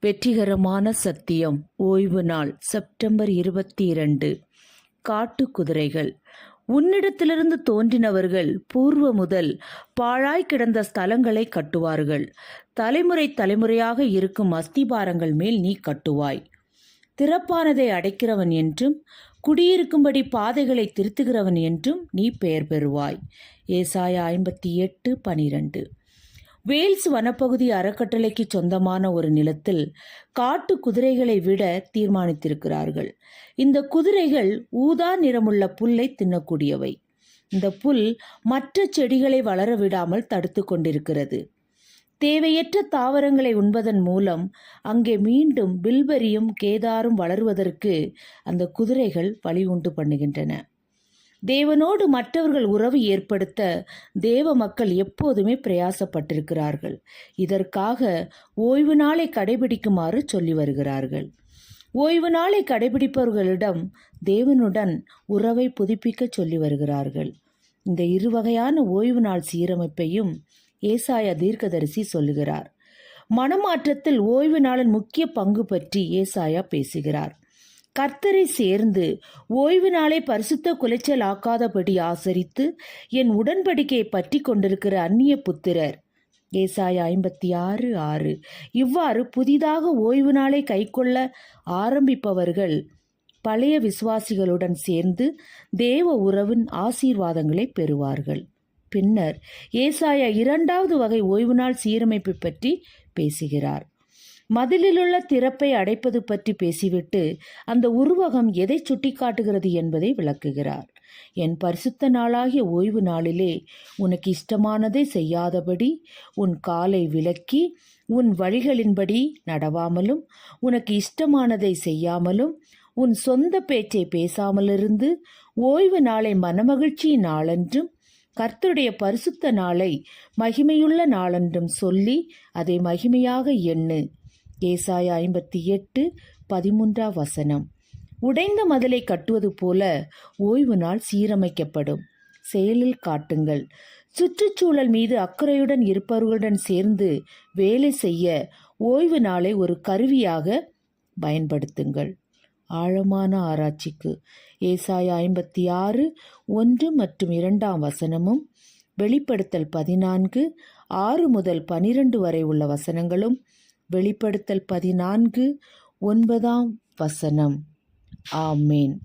வெற்றிகரமான சத்தியம். ஓய்வு நாள் செப்டம்பர் இருபத்தி இரண்டு காட்டு குதிரைகள். உன்னிடத்திலிருந்து தோன்றினவர்கள் பூர்வ முதல் பாழாய் கிடந்த ஸ்தலங்களை கட்டுவார்கள். தலைமுறை தலைமுறையாக இருக்கும் அஸ்திபாரங்கள் மேல் நீ கட்டுவாய். திறப்பானதை அடைக்கிறவன் என்றும் குடியிருக்கும்படி பாதைகளை திருத்துகிறவன் என்றும் நீ பெயர் பெறுவாய். ஏசாய ஐம்பத்தி எட்டு பனிரெண்டு. வேல்ஸ் வனப்பகுதி அறக்கட்டளைக்கு சொந்தமான ஒரு நிலத்தில் காட்டு குதிரைகளை விட தீர்மானித்திருக்கிறார்கள். இந்த குதிரைகள் ஊதா நிறமுள்ள புல்லை தின்னக்கூடியவை. இந்த புல் மற்ற செடிகளை வளர விடாமல் தடுத்து கொண்டிருக்கிறது. தேவையற்ற தாவரங்களை உண்பதன் மூலம் அங்கே மீண்டும் பில்பரியும் கேதாரும் வளருவதற்கு அந்த குதிரைகள் வழி உண்டு பண்ணுகின்றன. தேவனோடு மற்றவர்கள் உறவு ஏற்படுத்த தேவ மக்கள் எப்போதுமே பிரயாசப்பட்டிருக்கிறார்கள். இதற்காக ஓய்வு நாளை கடைபிடிக்குமாறு சொல்லி வருகிறார்கள். ஓய்வு நாளை கடைபிடிப்பவர்களிடம் தேவனுடன் உறவை புதுப்பிக்க சொல்லி வருகிறார்கள். இந்த இருவகையான ஓய்வு நாள் சீரமைப்பையும் ஏசாயா தீர்க்கதரிசி சொல்லுகிறார். மனமாற்றத்தில் ஓய்வு நாளின் முக்கிய பங்கு பற்றி ஏசாயா பேசுகிறார். கர்த்தரை சேர்ந்து ஓய்வு நாளை பரிசுத்த குலைச்சல் ஆக்காதபடி ஆசரித்து என் உடன்படிக்கையை பற்றி கொண்டிருக்கிற அந்நிய புத்திரர். ஏசாய ஐம்பத்தி ஆறு. ஆறு இவ்வாறு புதிதாக ஓய்வு நாளை கைக்கொள்ள ஆரம்பிப்பவர்கள் பழைய விசுவாசிகளுடன் சேர்ந்து தேவ உறவின் ஆசீர்வாதங்களை பெறுவார்கள். பின்னர் ஏசாயா இரண்டாவது வகை ஓய்வு நாள் சீரமைப்பு பற்றி பேசுகிறார். மதிலிலுள்ள திறப்பை அடைப்பது பற்றி பேசிவிட்டு அந்த உருவகம் எதை சுட்டிக்காட்டுகிறது என்பதை விளக்குகிறார். என் பரிசுத்த நாளாகிய ஓய்வு நாளிலே உனக்கு இஷ்டமானதை செய்யாதபடி உன் காலை விலக்கி உன் வழிகளின்படி நடவாமலும் உனக்கு இஷ்டமானதை செய்யாமலும் உன் சொந்த பேச்சை பேசாமலிருந்து ஓய்வு நாளை மனமகிழ்ச்சியின் நாளென்றும் கர்த்தருடைய பரிசுத்த நாளை மகிமையுள்ள நாளென்றும் சொல்லி அதை மகிமையாக எண்ணு. ஏசாய ஐம்பத்தி எட்டு பதிமூன்றாம் வசனம். உடைந்த மதிலை கட்டுவது போல ஓய்வு நாள் சீரமைக்கப்படும். செயலில் காட்டுங்கள். சுற்றுச்சூழல் மீது அக்கறையுடன் இருப்பவர்களுடன் சேர்ந்து வேலை செய்ய ஓய்வு நாளை ஒரு கருவியாக பயன்படுத்துங்கள். ஆழமான ஆராய்ச்சிக்கு. ஏசாய ஐம்பத்தி ஆறு ஒன்று மற்றும் இரண்டாம் வசனமும் வெளிப்படுத்தல் பதினான்கு ஆறு முதல் பனிரெண்டு வரை உள்ள வசனங்களும் வெளிப்படுத்தல் பதினான்கு ஒன்பதாம் வசனம். ஆமேன்.